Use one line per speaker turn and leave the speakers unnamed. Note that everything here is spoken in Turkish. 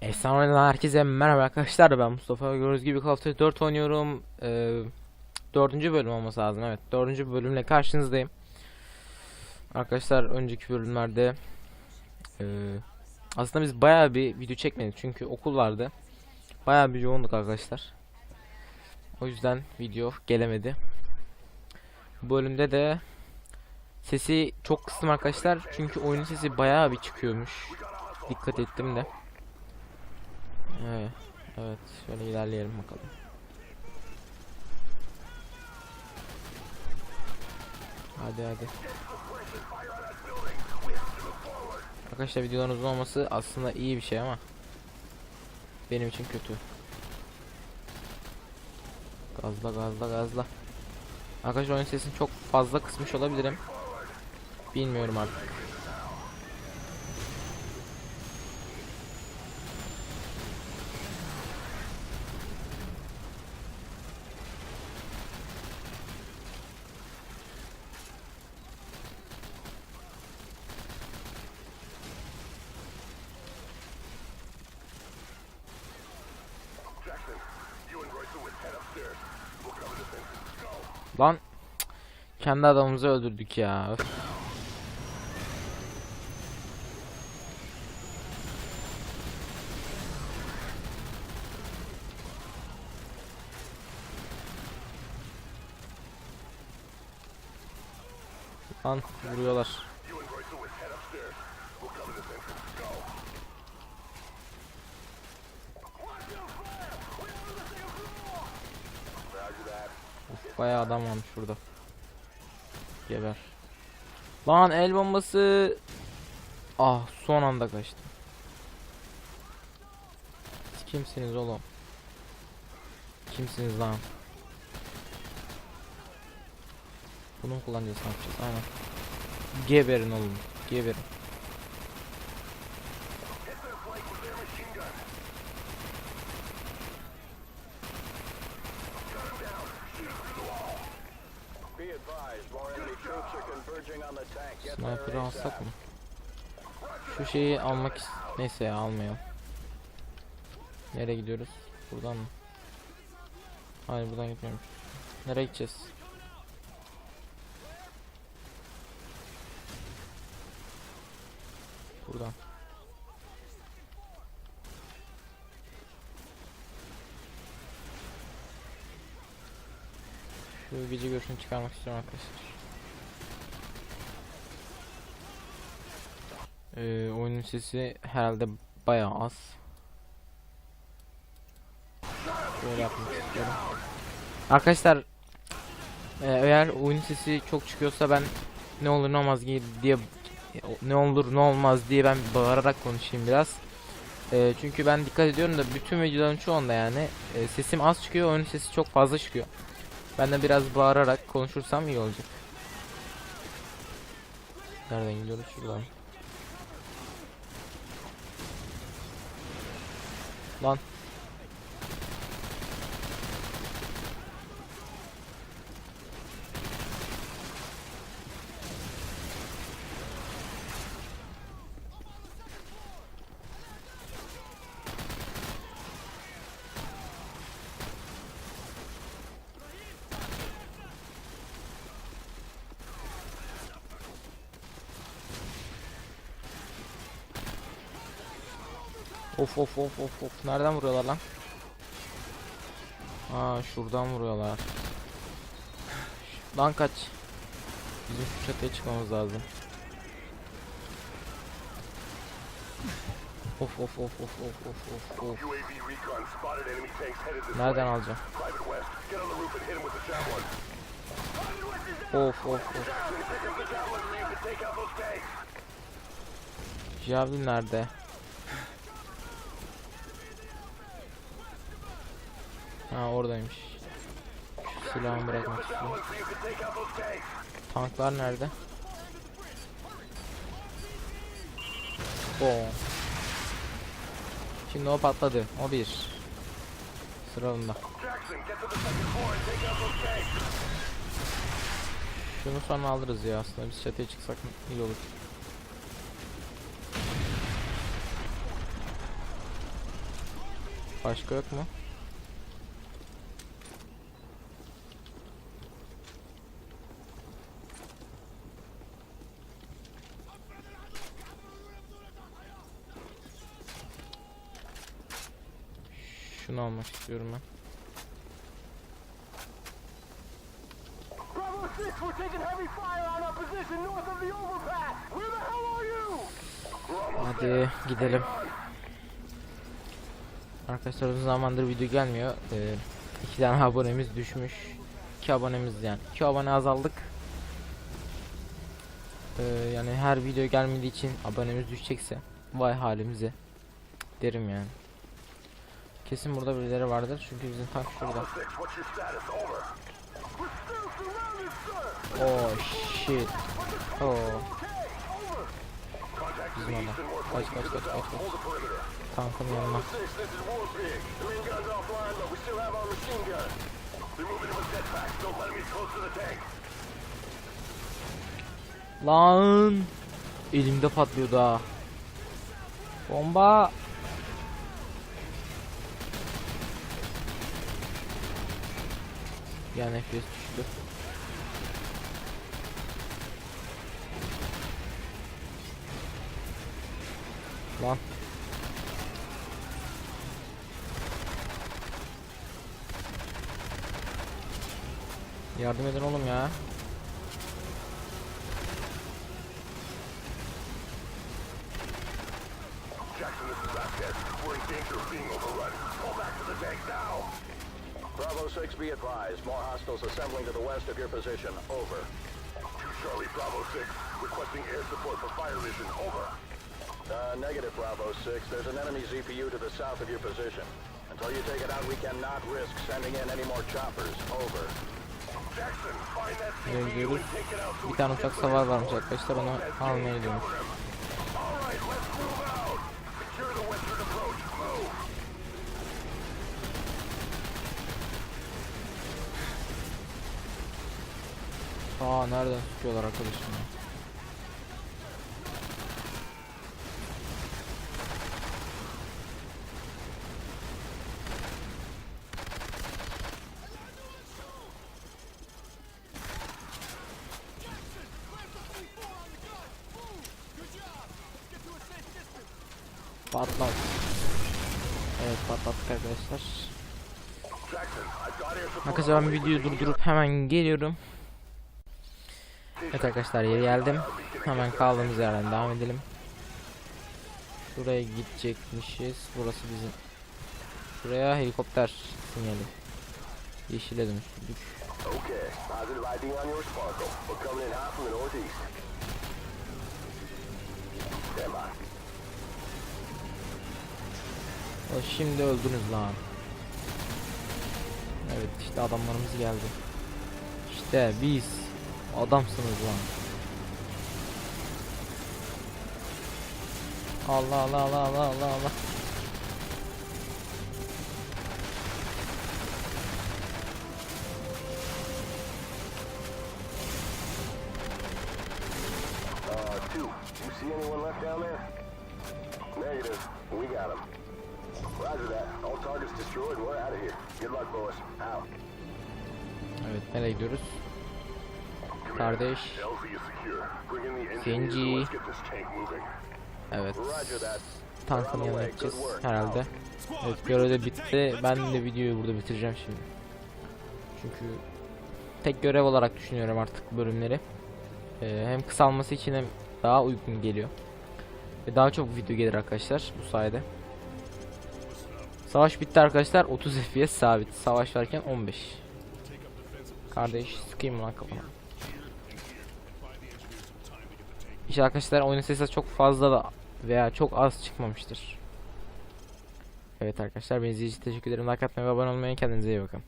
Efsane'den herkese merhaba arkadaşlar. Ben Mustafa gördüğünüz gibi Call of Duty 4 oynuyorum. Ee, dördüncü bölüm olması lazım evet. Dördüncü bölümle karşınızdayım. Arkadaşlar önceki bölümlerde ee, aslında biz bayağı bir video çekmedik çünkü okul vardı bayağı bir yoğunduk arkadaşlar O yüzden video gelemedi Bu bölümde de sesi çok kıstım arkadaşlar çünkü oyunun sesi bayağı bir çıkıyormuş Dikkat ettim de Evet, evet. Şöyle ilerleyelim bakalım. Hadi hadi. Arkadaşlar videoların uzun olması aslında iyi bir şey ama benim için kötü. Gazla gazla gazla. Arkadaşlar oyun sesini çok fazla kısmış olabilirim. Bilmiyorum artık. Lan kendi adamımızı öldürdük ya. öf. Lan vuruyorlar. Bayağı adam varmış burada. Geber. Lan el bombası. Ah son anda kaçtı. Siz kimsiniz oğlum? Kimsiniz lan? Bunu mu kullanacağız ne yapacağız? Aynen. Geberin oğlum. Geberin. Alsak mı? Şu şeyi almak neyse ya almayalım. Nereye gidiyoruz? Buradan mı? Hayır buradan gitmiyormuş. Nereye gideceğiz? Buradan. Şu gece görüşünü çıkarmak istiyorum arkadaşlar. Ee, oyunun sesi herhalde bayağı az. Böyle yapmak istiyorum. Arkadaşlar e, eğer oyun sesi çok çıkıyorsa ben ne olur ne olmaz diye ne olur ne olmaz diye ben bağırarak konuşayım biraz. E, çünkü ben dikkat ediyorum da bütün videoların çoğunda yani e, sesim az çıkıyor, oyunun sesi çok fazla çıkıyor. Ben de biraz bağırarak konuşursam iyi olacak. Nereden gidiyoruz şuradan? Lan. Of of of of of. Nereden vuruyorlar lan? Aa şuradan vuruyorlar. Lan kaç. Bizim şu çatıya çıkmamız lazım. Of of of of of of of of. Nereden alacağım?
Private West, get on the roof and hit him with the javelin.
Of of of.
Pick up the javelin and use it to take out those tanks.
Javelin nerede? Ha oradaymış. Şu silahımı bırakmak istiyorum. Tanklar nerede? Bom. Şimdi o patladı. O bir. Sıra onda. Şunu sonra alırız ya aslında biz çatıya çıksak iyi olur. Başka yok mu?
The hell are you?
Hadi gidelim. Arkadaşlar uzun zamandır video gelmiyor. Ee, iki tane abonemiz düşmüş. İki abonemiz yani. İki abone azaldık. Ee, yani her video gelmediği için abonemiz düşecekse vay halimize derim yani. Kesin burada birileri vardır çünkü bizim tank şurada.
Bravo 6, what's your status? Over. We're still surrounded, sir.
Oh shit. Oh bizim
we're
Kaç kaç kaç kaç kaç. Tankın yanına.
6, this is War Pig.
Yani FPS düştü. Lan. Yardım edin oğlum ya.
Jackson, this is Vasquez. We're in danger of being overrun. Fall back to the tank now.
Bravo 6, be advised. More hostiles assembling to the west of your position. Over.
Two Charlie, Bravo 6. Requesting air support for fire mission. Over.
Uh, negative, Bravo 6. There's an enemy ZPU to the south of your position. Until you take it out, we cannot risk sending in any more choppers. Over.
Jackson, find that
Nereye
CPU and take it out so
Bir
we
tane
can
uçak
get
savar varmış arkadaşlar onu almaya gidiyormuş. Aa nereden tutuyorlar arkadaşım ya? Patlat. Evet patlattık arkadaşlar. Arkadaşlar ben videoyu durdurup hemen geliyorum. Evet arkadaşlar yeri geldim. Hemen kaldığımız yerden devam edelim. Şuraya gidecekmişiz. Burası bizim. Şuraya helikopter sinyali. Yeşile dönüştürdük. O şimdi öldünüz lan. Evet işte adamlarımız geldi. İşte biz adamsınız lan. Allah Allah Allah Allah Allah Allah. Evet nereye gidiyoruz? Kardeş. Zenci. Evet. Tankın yanına gideceğiz herhalde. Evet görev de bitti. Ben de videoyu burada bitireceğim şimdi. Çünkü tek görev olarak düşünüyorum artık bölümleri. Ee, hem kısalması için hem daha uygun geliyor. Ve daha çok video gelir arkadaşlar bu sayede. Savaş bitti arkadaşlar. 30 FPS sabit. Savaş varken 15. Kardeş sıkayım lan kafana. İşte arkadaşlar oyunun sesi çok fazla da veya çok az çıkmamıştır. Evet arkadaşlar beni için teşekkür ederim. Like atmayı ve abone olmayı kendinize iyi bakın.